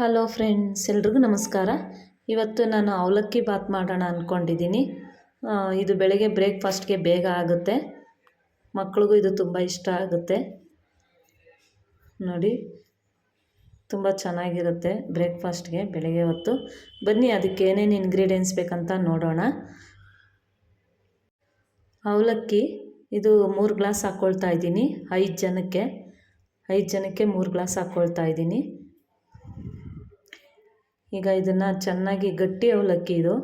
Hello friends, ಎಲ್ರಿಗೂ ನಮಸ್ಕಾರ. ಇವತ್ತು ನಾನು ಅವಲಕ್ಕಿ ಬಾತ್ ಮಾಡೋಣ ಅಂದ್ಕೊಂಡಿದ್ದೀನಿ ಇದು ಬೆಳಗ್ಗೆ ಬ್ರೇಕ್ಫಾಸ್ಟ್ಗೆ ಬೇಗ ಆಗುತ್ತೆ. ಮಕ್ಳಿಗೂ ಇದು ತುಂಬ ಇಷ್ಟ ಆಗುತ್ತೆ. ನೋಡಿ, ತುಂಬ ಚೆನ್ನಾಗಿರುತ್ತೆ ಬ್ರೇಕ್ಫಾಸ್ಟ್ಗೆ ಬೆಳಗ್ಗೆ ಹೊತ್ತು. ಬನ್ನಿ, ಅದಕ್ಕೆ ಏನೇನು ಇಂಗ್ರೀಡಿಯೆಂಟ್ಸ್ ಬೇಕಂತ ನೋಡೋಣ. ಅವಲಕ್ಕಿ, ಇದು ಮೂರು ಗ್ಲಾಸ್ ಹಾಕ್ಕೊಳ್ತಾ ಇದ್ದೀನಿ. ಐದು ಜನಕ್ಕೆ ಐದು ಜನಕ್ಕೆ ಮೂರು ಗ್ಲಾಸ್ ಹಾಕ್ಕೊಳ್ತಾ ಇದ್ದೀನಿ. ಈಗ ಇದನ್ನು ಚೆನ್ನಾಗಿ ಗಟ್ಟಿ ಅವಲಕ್ಕಿ ಇದು.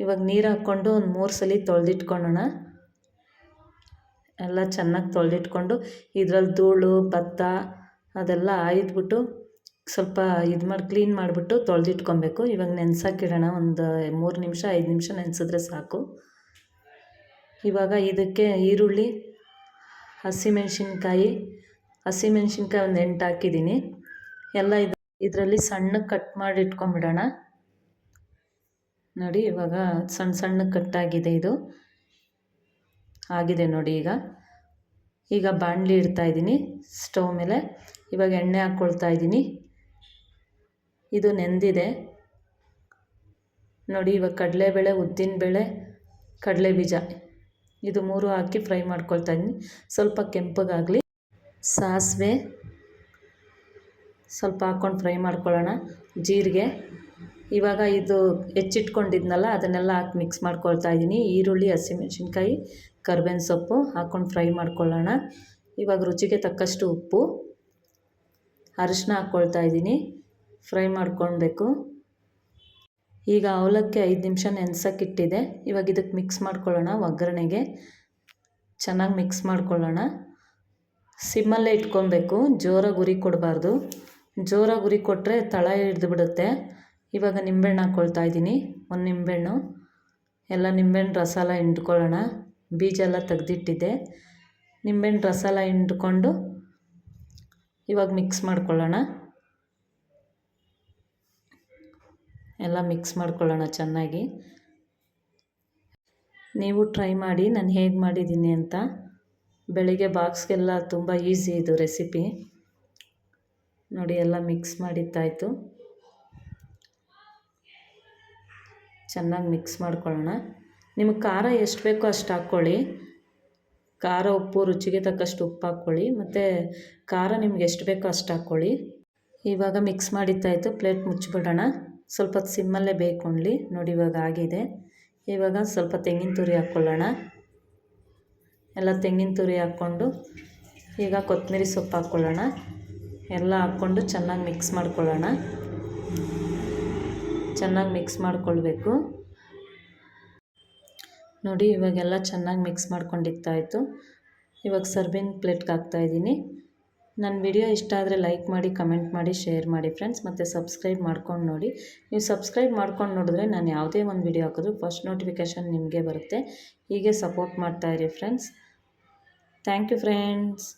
ಇವಾಗ ನೀರು ಹಾಕ್ಕೊಂಡು ಒಂದು ಮೂರು ಸಲ ತೊಳೆದಿಟ್ಕೊಳ್ಳೋಣ. ಎಲ್ಲ ಚೆನ್ನಾಗಿ ತೊಳೆದಿಟ್ಕೊಂಡು ಇದರಲ್ಲಿ ಧೂಳು, ಭತ್ತ ಅದೆಲ್ಲ ಆಯ್ದುಬಿಟ್ಟು ಸ್ವಲ್ಪ ಇದು ಮಾಡಿ, ಕ್ಲೀನ್ ಮಾಡಿಬಿಟ್ಟು ತೊಳೆದಿಟ್ಕೊಬೇಕು. ಇವಾಗ ನೆನೆಸಾಕಿಡೋಣ ಒಂದು ಮೂರು ನಿಮಿಷ, ಐದು ನಿಮಿಷ ನೆನೆಸಿದ್ರೆ ಸಾಕು. ಇವಾಗ ಇದಕ್ಕೆ ಈರುಳ್ಳಿ, ಹಸಿಮೆಣ್ಸಿನ್ಕಾಯಿ ಹಸಿಮೆಣ್ಸಿನ್ಕಾಯಿ ಒಂದು ಎಂಟು ಹಾಕಿದ್ದೀನಿ. ಎಲ್ಲ ಇದು ಇದರಲ್ಲಿ ಸಣ್ಣಗೆ ಕಟ್ ಮಾಡಿ ಇಟ್ಕೊಂಬಿಡೋಣ. ನೋಡಿ, ಇವಾಗ ಸಣ್ಣ ಸಣ್ಣ ಕಟ್ಟಾಗಿದೆ ಇದು. ಆಗಿದೆ ನೋಡಿ ಈಗ. ಈಗ ಬಾಣಲಿ ಇಡ್ತಾ ಇದ್ದೀನಿ ಸ್ಟವ್ ಮೇಲೆ. ಇವಾಗ ಎಣ್ಣೆ ಹಾಕ್ಕೊಳ್ತಾ ಇದ್ದೀನಿ. ಇದು ನೆಂದಿದೆ. ನೋಡಿ, ಇವಾಗ ಕಡಲೆಬೇಳೆ, ಉದ್ದಿನಬೇಳೆ ಕಡಲೆ ಬೀಜ ಇದು ಮೂರು ಹಾಕಿ ಫ್ರೈ ಮಾಡ್ಕೊಳ್ತಾ ಇದ್ದೀನಿ. ಸ್ವಲ್ಪ ಕೆಂಪಗಾಗಲಿ. ಸಾಸಿವೆ ಸ್ವಲ್ಪ ಹಾಕ್ಕೊಂಡು ಫ್ರೈ ಮಾಡ್ಕೊಳ್ಳೋಣ. ಜೀರಿಗೆ. ಇವಾಗ ಇದು ಹೆಚ್ಚಿಟ್ಕೊಂಡಿದ್ನಲ್ಲ, ಅದನ್ನೆಲ್ಲ ಹಾಕಿ ಮಿಕ್ಸ್ ಮಾಡ್ಕೊಳ್ತಾ ಇದ್ದೀನಿ. ಈರುಳ್ಳಿ, ಹಸಿಮೆಣ್ಸಿನ್ಕಾಯಿ, ಕರ್ಬೇವಿನ ಸೊಪ್ಪು ಹಾಕ್ಕೊಂಡು ಫ್ರೈ ಮಾಡ್ಕೊಳ್ಳೋಣ. ಇವಾಗ ರುಚಿಗೆ ತಕ್ಕಷ್ಟು ಉಪ್ಪು ಅರಿಶಿನ ಹಾಕ್ಕೊಳ್ತಾ ಇದ್ದೀನಿ. ಫ್ರೈ ಮಾಡ್ಕೊಳ್ಬೇಕು. ಈಗ ಅವಲಕ್ಕಿ ಐದು ನಿಮಿಷ ನೆನೆಸೋಕ್ಕಿಟ್ಟಿದೆ. ಇವಾಗ ಇದಕ್ಕೆ ಮಿಕ್ಸ್ ಮಾಡ್ಕೊಳ್ಳೋಣ ಒಗ್ಗರಣೆಗೆ. ಚೆನ್ನಾಗಿ ಮಿಕ್ಸ್ ಮಾಡ್ಕೊಳ್ಳೋಣ. ಸಿಮ್ಮಲ್ಲೇ ಇಟ್ಕೊಬೇಕು ಜೋರಾಗಿ ಉರಿ ಕೊಡಬಾರ್ದು. ಜೋರಾಗಿ ಉರಿ ಕೊಟ್ಟರೆ ತಳ ಹಿಡ್ದು ಬಿಡುತ್ತೆ. ಇವಾಗ ನಿಂಬೆಹಣ್ಣು ಹಾಕ್ಕೊಳ್ತಾ ಇದ್ದೀನಿ. ಒಂದು ನಿಂಬೆಹಣ್ಣು. ಎಲ್ಲ ನಿಂಬೆಹಣ್ಣು ರಸ ಎಲ್ಲ ಹಿಂಡ್ಕೊಳ್ಳೋಣ. ಬೀಜ ಎಲ್ಲ ತೆಗೆದಿಟ್ಟಿದ್ದೆ. ನಿಂಬೆಹಣ್ಣು ರಸ ಎಲ್ಲ ಹಿಂಡ್ಕೊಂಡು ಇವಾಗ ಮಿಕ್ಸ್ ಮಾಡ್ಕೊಳ್ಳೋಣ. ಎಲ್ಲ ಮಿಕ್ಸ್ ಮಾಡ್ಕೊಳ್ಳೋಣ ಚೆನ್ನಾಗಿ. ನೀವು ಟ್ರೈ ಮಾಡಿ. ನಾನು ಹೇಗೆ ಮಾಡಿದ್ದೀನಿ ಅಂತ. ಬೆಳಿಗ್ಗೆ ಬಾಕ್ಸ್ಗೆಲ್ಲ ತುಂಬ ಈಸಿ ಇದು ರೆಸಿಪಿ ನೋಡಿ ಎಲ್ಲ ಮಿಕ್ಸ್ ಮಾಡಿದ್ದಾಯಿತು. ಚೆನ್ನಾಗಿ ಮಿಕ್ಸ್ ಮಾಡ್ಕೊಳ್ಳೋಣ. ನಿಮಗೆ ಖಾರ ಎಷ್ಟು ಬೇಕೋ ಅಷ್ಟು ಹಾಕ್ಕೊಳ್ಳಿ. ಖಾರ ಉಪ್ಪು, ರುಚಿಗೆ ತಕ್ಕಷ್ಟು ಉಪ್ಪು ಹಾಕ್ಕೊಳ್ಳಿ. ಮತ್ತು ಖಾರ ನಿಮ್ಗೆ ಎಷ್ಟು ಬೇಕೋ ಅಷ್ಟು ಹಾಕ್ಕೊಳ್ಳಿ. ಇವಾಗ ಮಿಕ್ಸ್ ಮಾಡಿದ್ದಾಯಿತು. ಪ್ಲೇಟ್ ಮುಚ್ಚಿಬಿಡೋಣ. ಸ್ವಲ್ಪ ಸಿಮ್ಮಲ್ಲೇ ಬೇಕೊಂಡ್ಲಿ ನೋಡಿ ಇವಾಗ ಆಗಿದೆ. ಇವಾಗ ಸ್ವಲ್ಪ ತೆಂಗಿನ ತುರಿ ಹಾಕ್ಕೊಳ್ಳೋಣ. ಎಲ್ಲ ತೆಂಗಿನ ತುರಿ ಹಾಕ್ಕೊಂಡು ಈಗ ಕೊತ್ತಂಬರಿ ಸೊಪ್ಪು ಹಾಕ್ಕೊಳ್ಳೋಣ. ಎಲ್ಲ ಹಾಕ್ಕೊಂಡು ಚೆನ್ನಾಗಿ ಮಿಕ್ಸ್ ಮಾಡ್ಕೊಳ್ಳೋಣ. ಚೆನ್ನಾಗಿ ಮಿಕ್ಸ್ ಮಾಡ್ಕೊಳ್ಬೇಕು. ನೋಡಿ, ಇವಾಗೆಲ್ಲ ಚೆನ್ನಾಗಿ ಮಿಕ್ಸ್ ಮಾಡ್ಕೊಂಡಿತ್ತಾಯಿತು ಇವಾಗ ಸರ್ವಿಂಗ್ ಪ್ಲೇಟ್ಗೆ ಹಾಕ್ತಾಯಿದ್ದೀನಿ ನನ್ನ ವಿಡಿಯೋ ಇಷ್ಟ ಆದರೆ ಲೈಕ್ ಮಾಡಿ ಕಮೆಂಟ್ ಮಾಡಿ ಶೇರ್ ಮಾಡಿ ಫ್ರೆಂಡ್ಸ್ ಮತ್ತು ಸಬ್ಸ್ಕ್ರೈಬ್ ಮಾಡ್ಕೊಂಡು ನೋಡಿ. ನೀವು ಸಬ್ಸ್ಕ್ರೈಬ್ ಮಾಡ್ಕೊಂಡು ನೋಡಿದ್ರೆ ನಾನು ಯಾವುದೇ ಒಂದು ವಿಡಿಯೋ ಹಾಕಿದ್ರು ಫಸ್ಟ್ ನೋಟಿಫಿಕೇಷನ್ ನಿಮಗೆ ಬರುತ್ತೆ. ಹೀಗೆ ಸಪೋರ್ಟ್ ಮಾಡ್ತಾಯಿರಿ ಫ್ರೆಂಡ್ಸ್ ಥ್ಯಾಂಕ್ ಯು ಫ್ರೆಂಡ್ಸ್